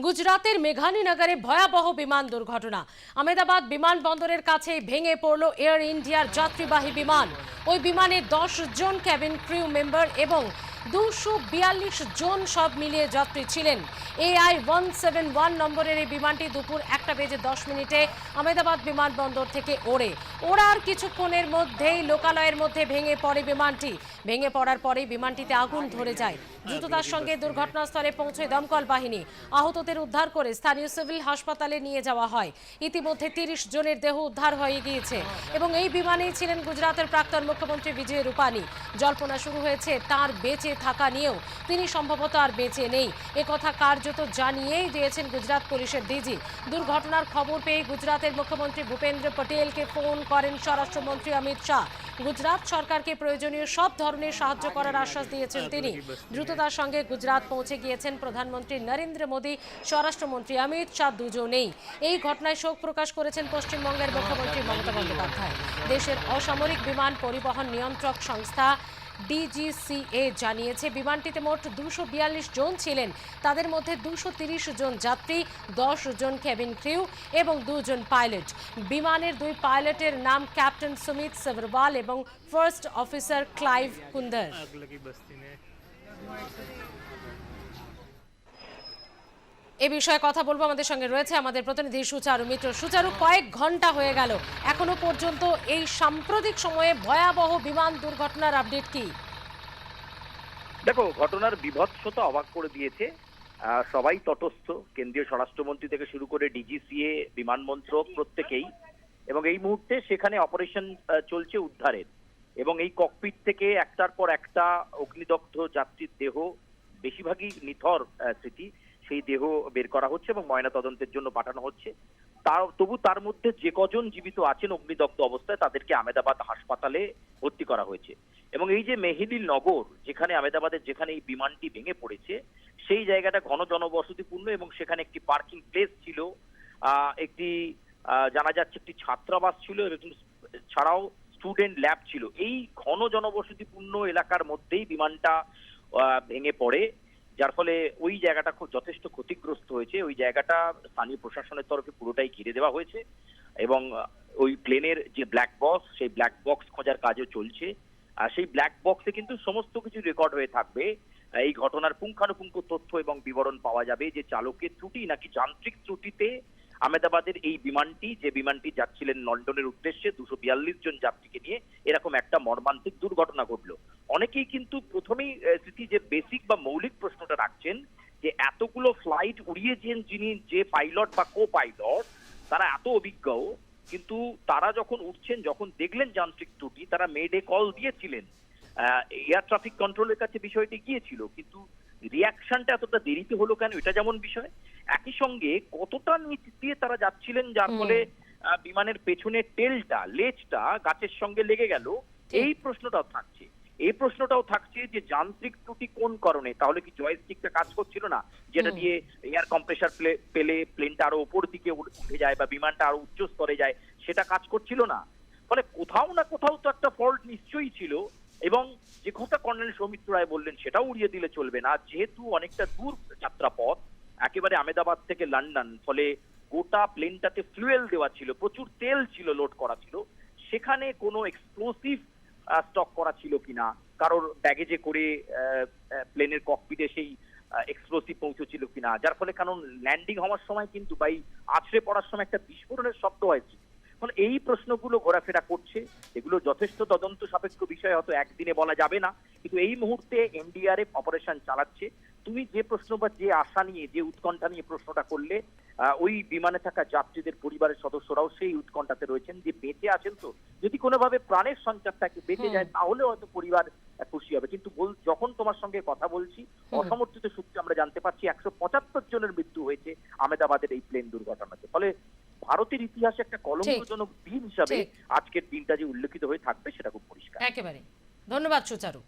গুজরাতের মেঘানীনগরে ভয়াবহ বিমান দুর্ঘটনা। আমেদাবাদ বিমানবন্দরের কাছে ভেঙে পড়ল এয়ার ইন্ডিয়ার যাত্রীবাহী বিমান। ওই বিমানে দশ জন ক্যাবিন ক্রিউ মেম্বার এবং দুশো বিয়াল্লিশ জন সব মিলিয়ে যাত্রী ছিলেন। এআই ওয়ান সেভেন ওয়ান নম্বরের এই বিমানটি দুপুর একটা বেজে দশ মিনিটে আমেদাবাদ বিমানবন্দর থেকে ওড়ে। ওড়ার কিছুক্ষণের মধ্যেই লোকালয়ের মধ্যে ভেঙে পড়ে বিমানটি। ভেঙে পড়ার পরেই বিমানটিতে আগুন ধরে যায়। দ্রুততার সঙ্গে দুর্ঘটনাস্থলে পৌঁছে দমকল বাহিনী। আহতদের উদ্ধার করে স্থানীয় সিভিল হাসপাতালে নিয়ে যাওয়া হয়। ইতিমধ্যে তিরিশ জনের দেহ উদ্ধার হয়ে গিয়েছে এবং এই বিমানেই ছিলেন গুজরাতের প্রাক্তন মুখ্যমন্ত্রী বিজয় রূপানি। জল্পনা শুরু হয়েছে তার বেঁচে থাকা নিয়েও তিনি সম্ভবত আর বেঁচে নেই। একথা কার্যত জানিয়েই দিয়েছেন গুজরাট পুলিশের ডিজি। দুর্ঘটনার খবর পেয়ে গুজরাতের মুখ্যমন্ত্রী ভূপেন্দ্র পটেলকে ফোন করেন স্বরাষ্ট্রমন্ত্রী অমিত শাহ। গুজরাট সরকারকে প্রয়োজনীয় সব ধরনের সাহায্য করার আশ্বাস দিয়েছেন তিনি। দ্রুততার সঙ্গে গুজরাট পৌঁছে গিয়েছেন প্রধানমন্ত্রী নরেন্দ্র মোদী, স্বরাষ্ট্রমন্ত্রী অমিত শাহ দুজনেই। এই ঘটনায় শোক প্রকাশ করেছেন পশ্চিমবঙ্গের মুখ্যমন্ত্রী মমতা বন্দ্যোপাধ্যায়। দেশের অসামরিক বিমান পরিবহন নিয়ন্ত্রক সংস্থা ডিজিসিএ জানিয়েছে, বিমানটিতে মোট দুশো জন ছিলেন। তাদের মধ্যে দুশো জন যাত্রী, দশ জন কেবিন ক্রিউ এবং দুজন পাইলট বিমানের দুই পাইলটের নাম ক্যাপ্টেন সুমিত সেবরওয়াল এবং ফার্স্ট অফিসার ক্লাইভ কুন্দর। এ বিষয়ে কথা বলব আমাদের সঙ্গে রয়েছে আমাদের প্রতিনিধি সুচারু মিত্র। সুচারু, কয়েক ঘণ্টা হয়ে গেল। এখনও পর্যন্ত এই সাম্প্রতিক সময়ে ভয়াবহ বিমান দুর্ঘটনার আপডেট কি? দেখো, ঘটনার বিভৎসতা অবাক করে দিয়েছে। সবাই তটস্থ। কেন্দ্রীয় স্বরাষ্ট্রমন্ত্রী থেকে শুরু করে ডিজিসিএ বিমানমন্ত্রক প্রত্যেকেই। এবং এই মুহূর্তে সেখানে অপারেশন চলছে উদ্ধারের। এবং এই ককপিট থেকে একটার পর একটা অগ্নিদগ্ধ যাত্রীর দেহ, বেশিরভাগই নিথর স্মৃতি। সেই দেহ বের করা হচ্ছে এবং ময়না তদন্তের জন্য পাঠানো হচ্ছে। তার তবু তার মধ্যে যে কজন জীবিত আছেন অগ্নিদগ্ধ অবস্থায় তাদেরকে আমেদাবাদ হাসপাতালে ভর্তি করা হয়েছে। এবং এই যে মেহিলি নগর, যেখানে আমেদাবাদের যেখানে এই বিমানটি ভেঙে পড়েছে, সেই জায়গাটা ঘন জনবসতিপূর্ণ এবং সেখানে একটি পার্কিং প্লেস ছিল। একটি জানা যাচ্ছে একটি ছাত্রাবাস ছিল এবং ছাড়াও স্টুডেন্ট ল্যাব ছিল। এই ঘন জনবসতিপূর্ণ এলাকার মধ্যেই বিমানটা ভেঙে পড়ে। যার ফলে ওই জায়গাটা খুব যথেষ্ট ক্ষতিগ্রস্ত হয়েছে। ওই জায়গাটা স্থানীয় প্রশাসনের তরফে পুরোটাই ঘিরে দেওয়া হয়েছে এবং ওই প্লেনের যে ব্ল্যাক বক্স সেই ব্ল্যাক বক্স খোঁজার কাজও চলছে। আর সেই ব্ল্যাক বক্সে কিন্তু সমস্ত কিছু রেকর্ড হয়ে থাকবে। এই ঘটনার পুঙ্খানুপুঙ্খ তথ্য এবং বিবরণ পাওয়া যাবে যে চালকের ত্রুটি নাকি যান্ত্রিক ত্রুটিতে আমেদাবাদের এই বিমানটি, যে বিমানটি যাচ্ছিলেন লন্ডনের উদ্দেশ্যে, দুশো বিয়াল্লিশ জন যাত্রীকে নিয়ে এরকম একটা মর্মান্তিক দুর্ঘটনা ঘটলো। অনেকেই কিন্তু প্রথমেই স্মৃতি যে বেসিক বা মৌলিক প্রশ্নটা রাখছেন, যে এতগুলো ফ্লাইট উড়িয়েছেন যিনি যে পাইলট বা কো পাইলট তারা এত অভিজ্ঞ, কিন্তু তারা যখন উঠছেন, যখন দেখলেন যান্ত্রিক ত্রুটি, তারা মেডে কল দিয়েছিলেন। এয়ার ট্রাফিক কন্ট্রোলের কাছে বিষয়টি গিয়েছিল, কিন্তু রিয়াকশনটা এতটা দেরিতে হলো কেন? এটা যেমন বিষয় একই সঙ্গে কতটা নিচ দিয়ে তারা যাচ্ছিলেন যার ফলে বিমানের পেছনের টেলটা লেজটা গাছের সঙ্গে লেগে গেল এই প্রশ্নটাও থাকছে। এই প্রশ্নটাও থাকছে যে যান্ত্রিক ত্রুটি কোন কারণে? তাহলে কি জয়স্টিকটা কাজ করছিল না? যেটা দিয়ে এয়ার কম্প্রেসার পেলে প্লেনটা আরও উপর দিকে উঠে যায় বা বিমানটা আরও উচ্চ স্তরে যায় সেটা কাজ করছিল না। ফলে কোথাও না কোথাও তো একটা ফল্ট নিশ্চয়ই ছিল। এবং যে কথা কর্নেল সৌমিত্র রায় বললেন, সেটাও উড়িয়ে দিলে চলবে না। যেহেতু অনেকটা দূর যাত্রাপথ, একেবারে আমেদাবাদ থেকে লন্ডন, ফলে গোটা প্লেনটাতে ফ্লুয়েল দেওয়া ছিল, প্রচুর তেল ছিল লোড করা ছিল। সেখানে কোনো এক্সপ্লোসিভ স্টক করা ছিল কিনা, কারোর ব্যাগেজে করে প্লেনের ককপিটে সেই এক্সপ্লোসিভ পৌঁছেছিল কিনা, যার ফলে কারণ ল্যান্ডিং হওয়ার সময় কিন্তু বাই আছড়ে পড়ার সময় একটা বিস্ফোরণের শব্দ হয়েছে ফলে এই প্রশ্নগুলো ঘোরাফেরা করছে। এগুলো যথেষ্ট তদন্ত সাপেক্ষ বিষয় হয়তো একদিনে বলা যাবে না। কিন্তু এই মুহূর্তে এনডিআরএফ অপারেশন চালাচ্ছে। তুমি যে প্রশ্ন বা যে আশা নিয়ে যে উৎকণ্ঠা নিয়ে প্রশ্নটা করলে ওই বিমানে থাকা যাত্রীদের পরিবারের সদস্যরাও সেই উৎকণ্ঠাতে রয়েছেন যে বেঁচে আছেন তো। যদি কোনোভাবে প্রাণের সঞ্চার থাকে বেঁচে যায় তাহলে হয়তো পরিবার খুশি হবে। কিন্তু যখন তোমার সঙ্গে কথা বলছি অসমর্থিত সূত্রে আমরা জানতে পারছি একশো পঁচাত্তর জনের মৃত্যু হয়েছে আমেদাবাদের এই প্লেন দুর্ঘটনাতে। ফলে ভারতের ইতিহাসে একটা কলঙ্কজনক দিন হিসাবে আজকের দিনটা যে উল্লেখিত হয়ে থাকবে সেটা খুব পরিষ্কার। একেবারে। ধন্যবাদ সুচারু।